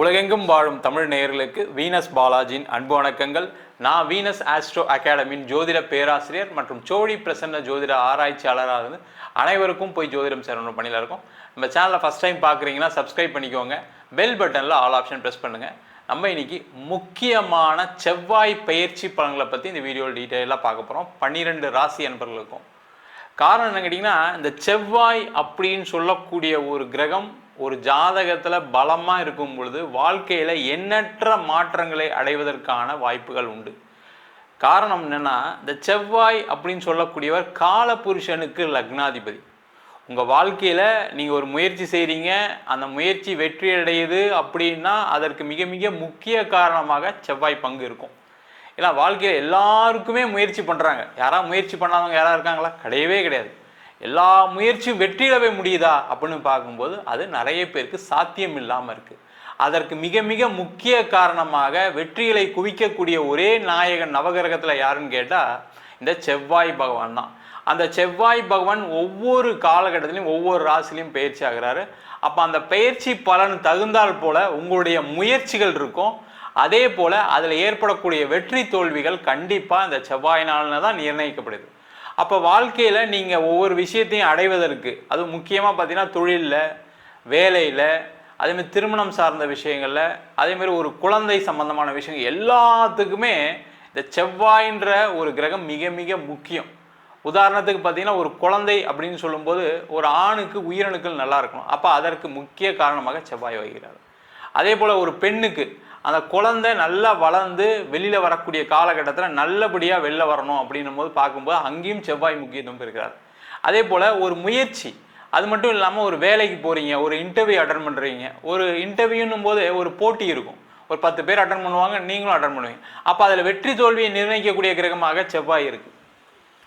உலகெங்கும் வாழும் தமிழ் நேயர்களுக்கு வீனஸ் பாலாஜியின் அன்பு வணக்கங்கள். நான் வீனஸ் ஆஸ்ட்ரோ அகாடமியின் ஜோதிட பேராசிரியர் மற்றும் சோழி பிரசன்ன ஜோதிட ஆராய்ச்சியாளராக இருந்து அனைவருக்கும் போய் ஜோதிடம் சேரணும் பணியில் இருக்கும். நம்ம சேனலை ஃபஸ்ட் டைம் பார்க்குறீங்கன்னா சப்ஸ்கிரைப் பண்ணிக்கோங்க. பெல் பட்டனில் ஆல் ஆப்ஷன் ப்ரெஸ் பண்ணுங்கள் நம்ம இன்றைக்கி முக்கியமான செவ்வாய் பயிற்சி பலன்களை பற்றி இந்த வீடியோவில் டீட்டெயிலாக பார்க்க போகிறோம் பன்னிரெண்டு ராசி அன்பர்களுக்கும். காரணம் என்ன கேட்டிங்கன்னா இந்த செவ்வாய் அப்படின்னு சொல்லக்கூடிய ஒரு கிரகம் ஒரு ஜாதகத்தில் பலமாக இருக்கும் பொழுது வாழ்க்கையில் எண்ணற்ற மாற்றங்களை அடைவதற்கான வாய்ப்புகள் உண்டு. காரணம் என்னன்னா இந்த செவ்வாய் அப்படின்னு சொல்லக்கூடியவர் காலபுருஷனுக்கு லக்னாதிபதி. உங்கள் வாழ்க்கையில் நீங்கள் ஒரு முயற்சி செய்கிறீங்க அந்த முயற்சி வெற்றி அடையுது அப்படின்னா அதற்கு மிக மிக முக்கிய காரணமாக செவ்வாய் பங்கு இருக்கும். ஏன்னா வாழ்க்கையில் எல்லாருக்குமே முயற்சி பண்ணுறாங்க யாராவது முயற்சி பண்ணாதவங்க யாராவது இருக்காங்களா? கிடையவே கிடையாது. எல்லா முயற்சியும் வெற்றியிடவே முடியுதா அப்படின்னு பார்க்கும்போது அது நிறைய பேருக்கு சாத்தியம் இல்லாமல் இருக்குது அதற்கு மிக மிக முக்கிய காரணமாக வெற்றிகளை குவிக்கக்கூடிய ஒரே நாயகன் நவகிரகத்தில் யாருன்னு கேட்டால் இந்த செவ்வாய் பகவான் தான். அந்த செவ்வாய் பகவான் ஒவ்வொரு காலகட்டத்திலையும் ஒவ்வொரு ராசிலையும் பயிற்சி ஆகிறாரு. அப்போ அந்த பயிற்சி பலன் தகுந்தால் போல உங்களுடைய முயற்சிகள் இருக்கும். அதே போல் அதில் ஏற்படக்கூடிய வெற்றி தோல்விகள் கண்டிப்பாக இந்த செவ்வாயினால தான் நிர்ணயிக்கப்படுது. அப்போ வாழ்க்கையில் நீங்கள் ஒவ்வொரு விஷயத்தையும் அடைவதற்கு அது முக்கியமாக பார்த்தீங்கன்னா தொழிலில் வேலையில் அதேமாதிரி திருமணம் சார்ந்த விஷயங்களில் அதேமாரி ஒரு குழந்தை சம்பந்தமான விஷயங்கள் எல்லாத்துக்குமே இந்த செவ்வாயின்ற ஒரு கிரகம் மிக மிக முக்கியம். உதாரணத்துக்கு பார்த்தீங்கன்னா ஒரு குழந்தை அப்படின்னு சொல்லும்போது ஒரு ஆணுக்கு உயிரணுக்கள் நல்லா இருக்கணும். அப்போ அதற்கு முக்கிய காரணமாக செவ்வாய் வகிக்கிறார். அதே போல் ஒரு பெண்ணுக்கு அந்த குழந்தை நல்லா வளர்ந்து வெளியில் வரக்கூடிய காலகட்டத்தில் நல்லபடியாக வெளில வரணும் அப்படின்னும் போது பார்க்கும்போது அங்கேயும் செவ்வாய் முக்கியத்துவம் இருக்கிறார் அதே போல் ஒரு முயற்சி அது மட்டும் இல்லாமல் ஒரு வேலைக்கு போகிறீங்க ஒரு இன்டர்வியூ அட்டன் பண்ணுறீங்க ஒரு இன்டர்வியூன்னும் போது ஒரு போட்டி இருக்கும். ஒரு பத்து பேர் அட்டன் பண்ணுவாங்க நீங்களும் அட்டன் பண்ணுவீங்க. அப்போ அதில் வெற்றி தோல்வியை நிர்ணயிக்கக்கூடிய கிரகமாக செவ்வாய் இருக்குது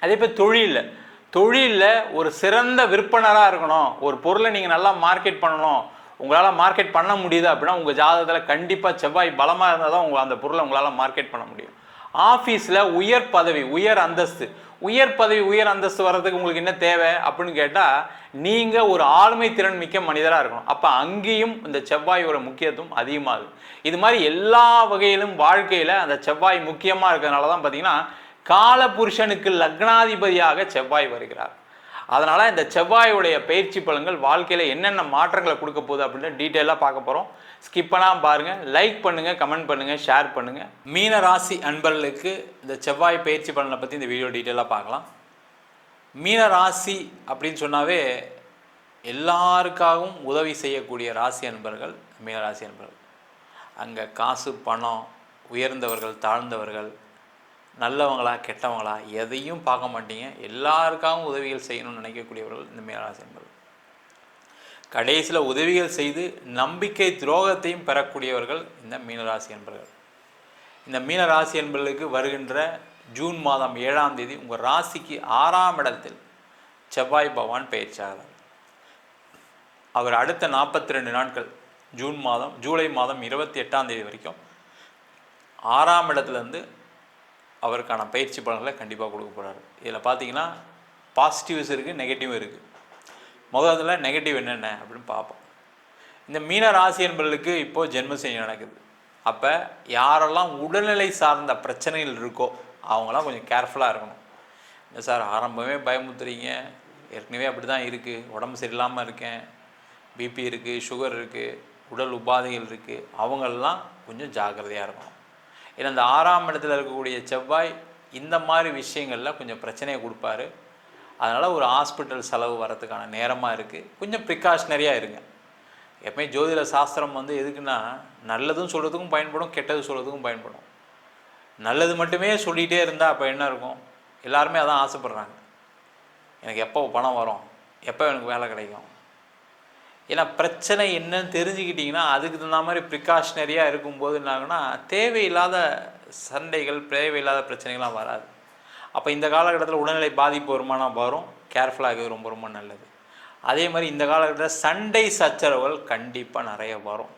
அதே போல் தொழிலில் தொழிலில் ஒரு சிறந்த விற்பனராக இருக்கணும். ஒரு பொருளை நீங்கள் நல்லா மார்க்கெட் பண்ணணும். உங்களால் மார்க்கெட் பண்ண முடியுது அப்படின்னா உங்கள் ஜாதகத்தில் கண்டிப்பாக செவ்வாய் பலமாக இருந்தால் தான் உங்கள் அந்த பொருளை உங்களால் மார்க்கெட் பண்ண முடியும். ஆஃபீஸில் உயர் பதவி உயர் அந்தஸ்து. உயர் பதவி உயர் அந்தஸ்து வர்றதுக்கு உங்களுக்கு என்ன தேவை அப்படின்னு கேட்டால் நீங்கள் ஒரு ஆளுமை திறன் மிக்க மனிதராக இருக்கணும். அப்போ அங்கேயும் இந்த செவ்வாயோட முக்கியத்துவம் அதிகமாகுது. இது மாதிரி எல்லா வகையிலும் வாழ்க்கையில் அந்த செவ்வாய் முக்கியமாக இருக்கிறதுனால தான் பார்த்தீங்கன்னா காலபுருஷனுக்கு லக்னாதிபதியாக செவ்வாய் வருகிறார். அதனால் இந்த செவ்வாயுடைய பயிற்சி பலன்கள் வாழ்க்கையில் என்னென்ன மாற்றங்களை கொடுக்க போகுது அப்படின்னு டீட்டெயிலாக பார்க்க போகிறோம் ஸ்கிப் பண்ணாமல் பாருங்கள் லைக் பண்ணுங்கள் கமெண்ட் பண்ணுங்கள் ஷேர் பண்ணுங்கள் மீன ராசி அன்பர்களுக்கு இந்த செவ்வாய் பயிற்சி பலனை பற்றி இந்த வீடியோ டீட்டெயிலாக பார்க்கலாம். மீன ராசி அப்படின்னு சொன்னாவே எல்லாருக்காகவும் உதவி செய்யக்கூடிய ராசி அன்பர்கள் மீனராசி அன்பர்கள். அங்கே காசு பணம் உயர்ந்தவர்கள் தாழ்ந்தவர்கள் நல்லவங்களா கெட்டவங்களா எதையும் பார்க்க மாட்டீங்க. எல்லாருக்காகவும் உதவிகள் செய்யணும்னு நினைக்கக்கூடியவர்கள் இந்த மீனராசி என்பது. கடைசியில் உதவிகள் செய்து நம்பிக்கை துரோகத்தையும் பெறக்கூடியவர்கள் இந்த மீனராசி என்பர்கள். இந்த மீனராசி என்பர்களுக்கு வருகின்ற ஜூன் மாதம் ஏழாம் தேதி உங்கள் ராசிக்கு ஆறாம் இடத்தில் செவ்வாய் பகவான் பயிற்சியாகிறார் அவர் அடுத்த நாற்பத்தி ரெண்டு நாட்கள் ஜூன் மாதம் ஜூலை மாதம் இருபத்தி எட்டாம் தேதி வரைக்கும் ஆறாம் இடத்துலேருந்து அவருக்கான பயிற்சி பலன்களை கண்டிப்பாக கொடுக்க போகிறாரு இதில் பார்த்தீங்கன்னா பாசிட்டிவ்ஸ் இருக்குது நெகட்டிவ் இருக்குது முதல்ல நெகட்டிவ் என்னென்ன அப்படின்னு பார்ப்போம். இந்த மீன ராசி என்பவர்களுக்கு இப்போது ஜென்மசனி நடக்குது. அப்போ யாரெல்லாம் உடல்நிலை சார்ந்த பிரச்சனைகள் இருக்கோ அவங்களாம் கொஞ்சம் கேர்ஃபுல்லாக இருக்கணும். இல்லை சார் ஆரம்பமே பயமுத்துறீங்க ஏற்கனவே அப்படி தான் இருக்குது உடம்பு சரியில்லாமல் இருக்கேன். பிபி இருக்குது சுகர் இருக்குது உடல் உபாதைகள் இருக்குது அவங்களெலாம் கொஞ்சம் ஜாக்கிரதையாக இருக்கணும். ஏன்னா இந்த ஆறாம் இடத்துல இருக்கக்கூடிய செவ்வாய் இந்த மாதிரி விஷயங்களில் கொஞ்சம் பிரச்சனையை கொடுப்பாரு. அதனால் ஒரு ஹாஸ்பிட்டல் செலவு வரதுக்கான நேரமாக இருக்குது கொஞ்சம் ப்ரிகாஷ்னரியாக இருங்க. எப்பவுமே ஜோதிட சாஸ்திரம் வந்து எதுக்குன்னா நல்லதும் சொல்கிறதுக்கும் பயன்படும் கெட்டது சொல்கிறதுக்கும் பயன்படும். நல்லது மட்டுமே சொல்லிகிட்டே இருந்தால் அப்போ என்ன இருக்கும்? எல்லாருமே அதான் ஆசைப்பட்றாங்க. எனக்கு எப்போ பணம் வரும்? எப்போ எனக்கு வேலை கிடைக்கும்? ஏன்னா பிரச்சனை என்னன்னு தெரிஞ்சுக்கிட்டிங்கன்னா அதுக்கு தகுந்த மாதிரி ப்ரிகாஷ்னரியாக இருக்கும்போது என்னாங்கன்னா தேவையில்லாத சண்டைகள் தேவையில்லாத பிரச்சனைகள்லாம் வராது. அப்போ இந்த காலகட்டத்தில் உடல்நிலை பாதிப்பு வருமானா வரும். கேர்ஃபுல்லாக இருக்கிறது ரொம்ப ரொம்ப நல்லது. அதே மாதிரி இந்த காலகட்டத்தில் சண்டை சச்சரவுகள் கண்டிப்பாக நிறைய வரும்.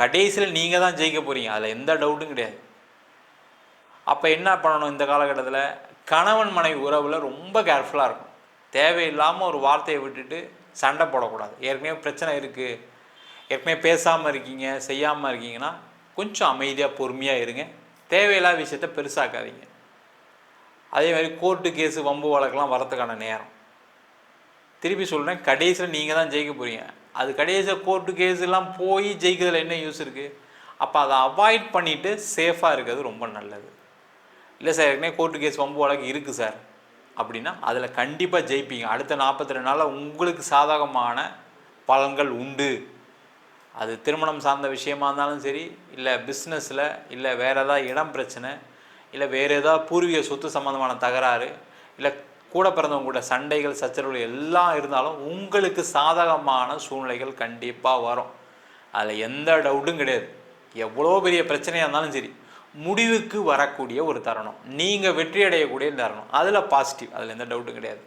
கடைசியில் நீங்கள் தான் ஜெயிக்க போகிறீங்க அதில் எந்த டவுட்டும் கிடையாது. அப்போ என்ன பண்ணணும் இந்த காலகட்டத்தில்? கணவன் மனைவி உறவில் ரொம்ப கேர்ஃபுல்லாக இருக்கும் தேவையில்லாமல் ஒரு வார்த்தையை விட்டுட்டு சண்டை போடக்கூடாது. ஏற்கனவே பிரச்சனை இருக்குது ஏற்கனவே பேசாமல் இருக்கீங்க செய்யாமல் இருக்கீங்கன்னா கொஞ்சம் அமைதியாக பொறுமையாக இருங்க. தேவையில்லாத விஷயத்த பெருசாக்காதீங்க. அதே மாதிரி கோர்ட்டு கேஸு வம்பு வழக்கெல்லாம் வரதுக்கான நேரம். திருப்பி சொல்கிறேன் கடைசியில் நீங்கள் தான் ஜெயிக்க போகிறீங்க அது கடைசியில் கோர்ட்டு கேஸுலாம் போய் ஜெயிக்கிறதுல என்ன யூஸ் இருக்குது அப்போ அதை அவாய்ட் பண்ணிவிட்டு சேஃபாக இருக்கிறது ரொம்ப நல்லது. இல்லை சார் ஏற்கனவே கோர்ட்டு கேஸ் வம்பு வழக்கு இருக்குது சார் அப்படின்னா அதில் கண்டிப்பாக ஜெயிப்பீங்க. அடுத்த நாற்பத்தி ரெண்டு நாளில் உங்களுக்கு சாதகமான பலன்கள் உண்டு. அது திருமணம் சார்ந்த விஷயமா இருந்தாலும் சரி இல்லை பிஸ்னஸில் இல்லை வேறு ஏதாவது இடம் பிரச்சனை இல்லை வேறு ஏதாவது பூர்வீக சொத்து சம்மந்தமான தகராறு இல்லை கூட பிறந்தவங்க கூட சண்டைகள் சச்சரவுகள் எல்லாம் இருந்தாலும் உங்களுக்கு சாதகமான சூழ்நிலைகள் கண்டிப்பாக வரும். அதில் எந்த டவுட்டும் கிடையாது. எவ்வளோ பெரிய பிரச்சனையாக இருந்தாலும் சரி முடிவுக்கு வரக்கூடிய ஒரு தருணம். நீங்கள் வெற்றி அடையக்கூடிய தருணம். அதில் பாசிட்டிவ் அதில் எந்த டவுட்டும் கிடையாது.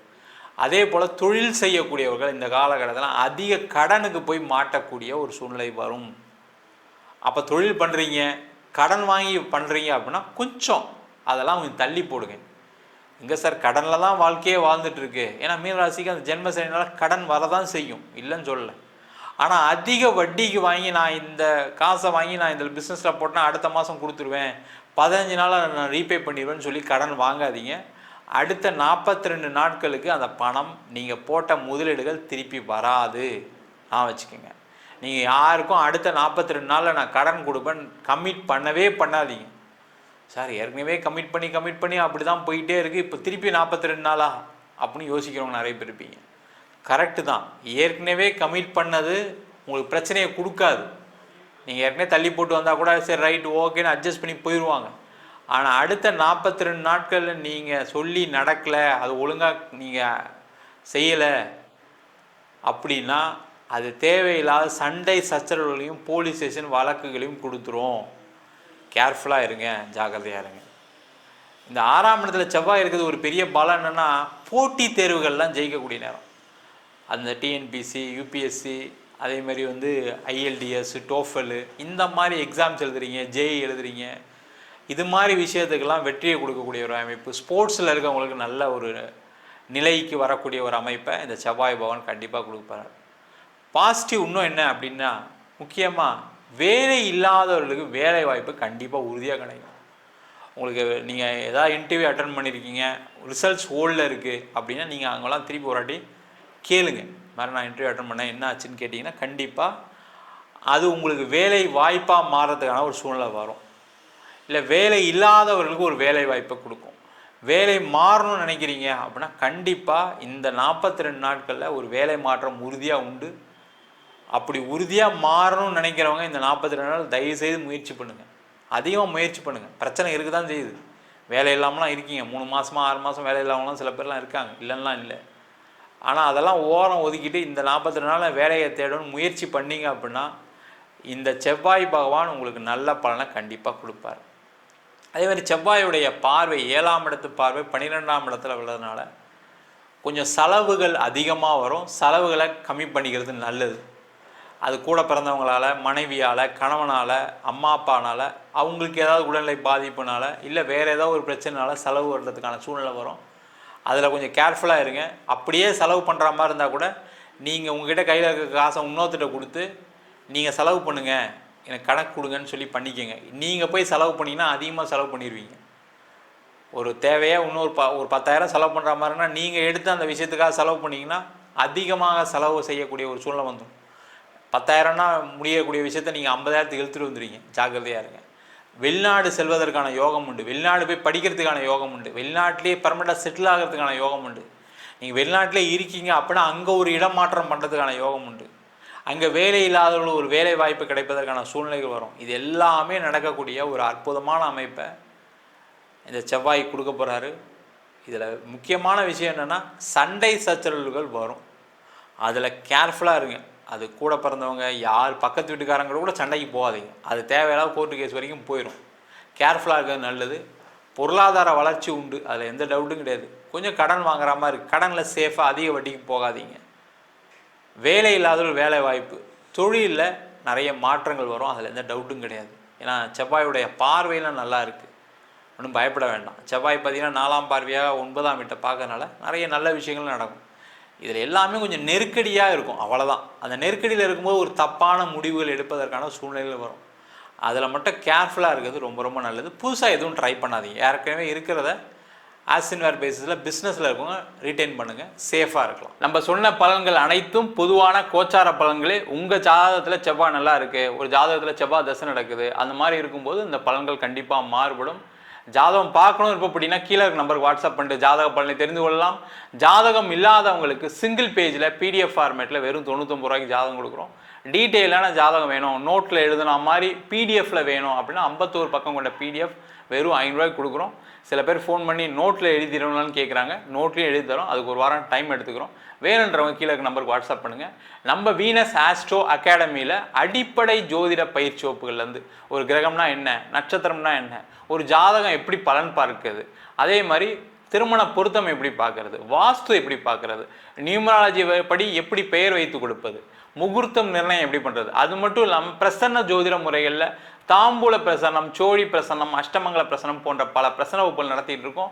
அதே போல் தொழில் செய்யக்கூடியவர்கள் இந்த காலகட்டத்தில் அதிக கடனுக்கு போய் மாட்டக்கூடிய ஒரு சூழ்நிலை வரும். அப்போ தொழில் பண்ணுறீங்க கடன் வாங்கி பண்ணுறீங்க அப்படின்னா கொஞ்சம் அதெல்லாம் கொஞ்சம் தள்ளி போடுங்க. எங்கே சார் கடனில் தான் வாழ்க்கையே வாழ்ந்துட்டுருக்கு ஏன்னா மீனராசிக்கு அந்த ஜென்ம சனினால கடன் வரதான் செய்யும். இல்லைன்னு சொல்லலை. ஆனால் அதிக வட்டிக்கு வாங்கி நான் இந்த காசை வாங்கி நான் இந்த பிஸ்னஸில் போட்டேன்னா அடுத்த மாதம் கொடுத்துருவேன். பதினஞ்சு நாளாக நான் ரீபே பண்ணிடுவேன்னு சொல்லி கடன் வாங்காதீங்க. அடுத்த நாற்பத்தி ரெண்டு நாட்களுக்கு அந்த பணம் நீங்கள் போட்ட முதலீடுகள் திருப்பி வராது. நான் வச்சுக்கோங்க. நீங்கள் யாருக்கும் அடுத்த நாற்பத்தி ரெண்டு நாளில் நான் கடன் கொடுப்பேன் கம்மிட் பண்ணவே பண்ணாதீங்க. சார் ஏற்கனவே கம்மிட் பண்ணி கமிட் பண்ணி அப்படி தான் போயிட்டே இருக்குது இப்போ திருப்பி நாற்பத்தி ரெண்டு நாளா? அப்படின்னு யோசிக்கிறவங்க நிறைய பேர் இருப்பீங்க. கரெக்டு தான். ஏற்கனவே கமிட் பண்ணது உங்களுக்கு பிரச்சனையை கொடுக்காது. நீங்கள் ஏற்கனவே தள்ளி போட்டு வந்தால் கூட சரி ரைட் ஓகேன்னு அட்ஜஸ்ட் பண்ணி போயிடுவாங்க ஆனால் அடுத்த நாற்பத்தி ரெண்டு நாட்களில் நீங்கள் சொல்லி நடக்கலை அது ஒழுங்காக நீங்கள் செய்யலை அப்படின்னா அது தேவையில்லாத சண்டை சச்சரவுகளையும் போலீஸ் ஸ்டேஷன் வழக்குகளையும் கொடுத்துரும். கேர்ஃபுல்லாக இருங்க ஜாக்கிரதையாக இருங்க. இந்த ஆறாம் இடத்துல செவ்வாய் இருக்கிறது ஒரு பெரிய பலம் என்னென்னா போட்டித் தேர்வுகள்லாம் ஜெயிக்கக்கூடிய நேரம். அந்த டிஎன்பிசி யூபிஎஸ்சி அதே மாதிரி வந்து ஐஎல்டிஎஸ் டோஃபல் இந்த மாதிரி எக்ஸாம்ஸ் எழுதுறீங்க ஜேஇ எழுதுறீங்க. இது மாதிரி விஷயத்துக்கெல்லாம் வெற்றியை கொடுக்கக்கூடிய ஒரு அமைப்பு. ஸ்போர்ட்ஸில் இருக்கவங்களுக்கு நல்ல ஒரு நிலைக்கு வரக்கூடிய ஒரு அமைப்பை இந்த செவ்வாய் பவன் கண்டிப்பாக கொடுப்பார். பாசிட்டிவ் இன்னும் என்ன அப்படின்னா முக்கியமாக வேலை இல்லாதவர்களுக்கு வேலை வாய்ப்பு கண்டிப்பாக உறுதியாக கிடைக்கும். உங்களுக்கு நீங்கள் ஏதாவது இன்டர்வியூ அட்டன் பண்ணியிருக்கீங்க ரிசல்ட்ஸ் ஹோல்டில் இருக்குது அப்படின்னா நீங்கள் அங்கெல்லாம் திருப்பி ஒரு வாட்டி கேளுங்க. மாதிரி நான் இன்டர்வியூ அட்டன் பண்ணேன். என்ன ஆச்சுன்னு கேட்டிங்கன்னா கண்டிப்பாக அது உங்களுக்கு வேலை வாய்ப்பாக மாறுறதுக்கான ஒரு சூழ்நிலை வரும். இல்லை வேலை இல்லாதவர்களுக்கு ஒரு வேலை வாய்ப்பை கொடுக்கும். வேலை மாறணும்னு நினைக்கிறீங்க அப்படின்னா கண்டிப்பாக இந்த நாற்பத்தி ரெண்டு நாட்களில் ஒரு வேலை மாற்றம் உறுதியாக உண்டு. அப்படி உறுதியாக மாறணும்னு நினைக்கிறவங்க இந்த நாற்பத்தி ரெண்டு நாள் தயவுசெய்து முயற்சி பண்ணுங்கள் அதிகமாக முயற்சி பண்ணுங்கள் பிரச்சனை இருக்க தான் செய்யுது. வேலை இல்லாமலாம் இருக்கீங்க. மூணு மாதமாக ஆறு மாதம் வேலை இல்லாமலாம் சில பேர்லாம் இருக்காங்க. இல்லைன்னா இல்லை. ஆனால் அதெல்லாம் ஓரம் ஒதுக்கிட்டு இந்த நாற்பத்தி ரெண்டு வேலையை தேடணும்னு முயற்சி பண்ணீங்க அப்படின்னா இந்த செவ்வாய் பகவான் உங்களுக்கு நல்ல பலனை கண்டிப்பாக கொடுப்பார். அதே மாதிரி செவ்வாயுடைய பார்வை ஏழாம் இடத்து பார்வை பன்னிரெண்டாம் இடத்துல உள்ளதுனால கொஞ்சம் செலவுகள் அதிகமாக வரும். செலவுகளை கம்மி பண்ணிக்கிறது நல்லது. அது கூட பிறந்தவங்களால மனைவியால் கணவனால் அம்மா அப்பானால் அவங்களுக்கு ஏதாவது உடல்நிலை பாதிப்புனால இல்லை வேறு ஏதாவது ஒரு பிரச்சனைனால செலவு வர்றதுக்கான சூழ்நிலை வரும். அதில் கொஞ்சம் கேர்ஃபுல்லாக இருங்க. அப்படியே செலவு பண்ணுற மாதிரி இருந்தால் கூட நீங்கள் உங்ககிட்ட கையில் இருக்க காசை இன்னொருத்திட்ட கொடுத்து நீங்கள் செலவு பண்ணுங்கள் எனக்கு கணக்கு கொடுங்கன்னு சொல்லி பண்ணிக்கோங்க. நீங்கள் போய் செலவு பண்ணிங்கன்னா அதிகமாக செலவு பண்ணிடுவீங்க. ஒரு தேவையாக இன்னொரு ப ஒரு பத்தாயிரம் செலவு பண்ணுற மாதிரினா நீங்கள் எடுத்து அந்த விஷயத்துக்காக செலவு பண்ணிங்கன்னா அதிகமாக செலவு செய்யக்கூடிய ஒரு சூழ்நிலை வந்துடும். பத்தாயிரம்னா முடியக்கூடிய விஷயத்த நீங்கள் ஐம்பதாயிரத்துக்கு இழுத்துட்டு வந்துடுவீங்க ஜாக்கிரதையாக இருங்க. வெளிநாடு செல்வதற்கான யோகம் உண்டு. வெளிநாடு போய் படிக்கிறதுக்கான யோகம் உண்டு. வெளிநாட்டிலேயே பர்மனெண்ட்டாக செட்டில் ஆகிறதுக்கான யோகம் உண்டு. நீங்கள் வெளிநாட்டிலே இருக்கீங்க அப்படின்னா அங்கே ஒரு இடமாற்றம் பண்ணுறதுக்கான யோகம் உண்டு. அங்கே வேலை இல்லாதவர்கள் ஒரு வேலை வாய்ப்பு கிடைப்பதற்கான சூழ்நிலைகள் வரும். இது எல்லாமே நடக்கக்கூடிய ஒரு அற்புதமான அமைப்பை இந்த செவ்வாய் கொடுக்க போகிறாரு இதில் முக்கியமான விஷயம் என்னென்னா சண்டை சச்சரவுகள் வரும். அதில் கேர்ஃபுல்லாக இருங்க. அது கூட பிறந்தவங்க யார் பக்கத்து வீட்டுக்காரங்க கூட சண்டைக்கு போகாதீங்க. அது தேவையில்லாத கோர்ட்டு கேஸ் வரைக்கும் போயிடும் கேர்ஃபுல்லாக இருக்கிறது நல்லது. பொருளாதார வளர்ச்சி உண்டு. அதில் எந்த டவுட்டும் கிடையாது. கொஞ்சம் கடன் வாங்குற மாதிரி கடனில் சேஃபாக அதிக வட்டிக்கு போகாதீங்க. வேலை இல்லாதவர்கள் வேலை வாய்ப்பு தொழிலில் நிறைய மாற்றங்கள் வரும். அதில் எந்த டவுட்டும் கிடையாது. ஏன்னா செவ்வாயுடைய பார்வையெல்லாம் நல்லா இருக்குது ஒன்றும் பயப்பட வேண்டாம். செவ்வாய் பார்த்தீங்கன்னா நாலாம் பார்வையாக ஒன்பதாம் வீட்டை பார்க்கறனால நிறைய நல்ல விஷயங்கள் நடக்கும். இதில் எல்லாமே கொஞ்சம் நெருக்கடியாக இருக்கும் அவ்வளோதான் அந்த நெருக்கடியில் இருக்கும்போது ஒரு தப்பான முடிவுகள் எடுப்பதற்கான சூழ்நிலையில் வரும். அதில் மட்டும் கேர்ஃபுல்லாக இருக்கிறது ரொம்ப ரொம்ப நல்லது. புதுசாக எதுவும் ட்ரை பண்ணாதீங்க. ஏற்கனவே இருக்கிறத ஆசின்வேர் பேசிஸில் பிஸ்னஸில் இருக்கவங்க ரிட்டைன் பண்ணுங்கள் சேஃபாக இருக்கலாம். நம்ம சொன்ன பலன்கள் அனைத்தும் பொதுவான கோச்சார பலன்களே உங்கள் ஜாதகத்தில் செவ்வாய் நல்லா இருக்குது ஒரு ஜாதகத்தில் செவ்வாய் தசை நடக்குது அந்த மாதிரி இருக்கும்போது இந்த பலன்கள் கண்டிப்பாக மாறுபடும். ஜாதகம் பார்க்கணும் இருப்போம் அப்படின்னா கீழே இருக்க நம்பருக்கு வாட்ஸ்அப் பண்ணிட்டு ஜாதக பலனை தெரிந்து கொள்ளலாம். ஜாதகம் இல்லாதவங்களுக்கு சிங்கிள் பேஜில் பிடிஎஃப் ஃபார்மேட்டில் வெறும் தொண்ணூத்தொம்பது ரூபாய்க்கு ஜாதகம் கொடுக்குறோம். டீட்டெயிலான ஜாதகம் வேணும். நோட்டில் எழுதுன மாதிரி பிடிஎஃப்ல வேணும் அப்படின்னா ஐம்பத்தோரு பக்கம் கொண்ட பிடிஎஃப் வெறும் ஐநூறுரூவாய்க்கு கொடுக்குறோம். சில பேர் ஃபோன் பண்ணி நோட்டில் எழுதிடணும்னு கேட்குறாங்க நோட்லேயும் எழுதி தரோம் அதுக்கு ஒரு வாரம் டைம் எடுத்துக்கிறோம். வேணுன்றவங்க கீழே நம்பருக்கு வாட்ஸ்அப் பண்ணுங்கள் நம்ம வீனஸ் ஆஸ்ட்ரோ அகாடமியில் அடிப்படை ஜோதிட பயிற்சி வகுப்புகள்லேருந்து ஒரு கிரகம்னா என்ன நட்சத்திரம்னா என்ன ஒரு ஜாதகம் எப்படி பலன் பார்க்குது அதே மாதிரி திருமண பொருத்தம் எப்படி பார்க்கறது வாஸ்து எப்படி பார்க்கறது நியூமராலஜி படி எப்படி பெயர் வைத்து கொடுப்பது முகூர்த்தம் நிர்ணயம் எப்படி பண்ணுறது அது மட்டும் இல்லாமல் பிரசன்ன ஜோதிட முறைகளில் தாம்பூல பிரசன்னம் சோழி பிரசன்னம் அஷ்டமங்கல பிரசன்னம் போன்ற பல பிரசன வகுப்புகள் நடத்திட்டு இருக்கோம்.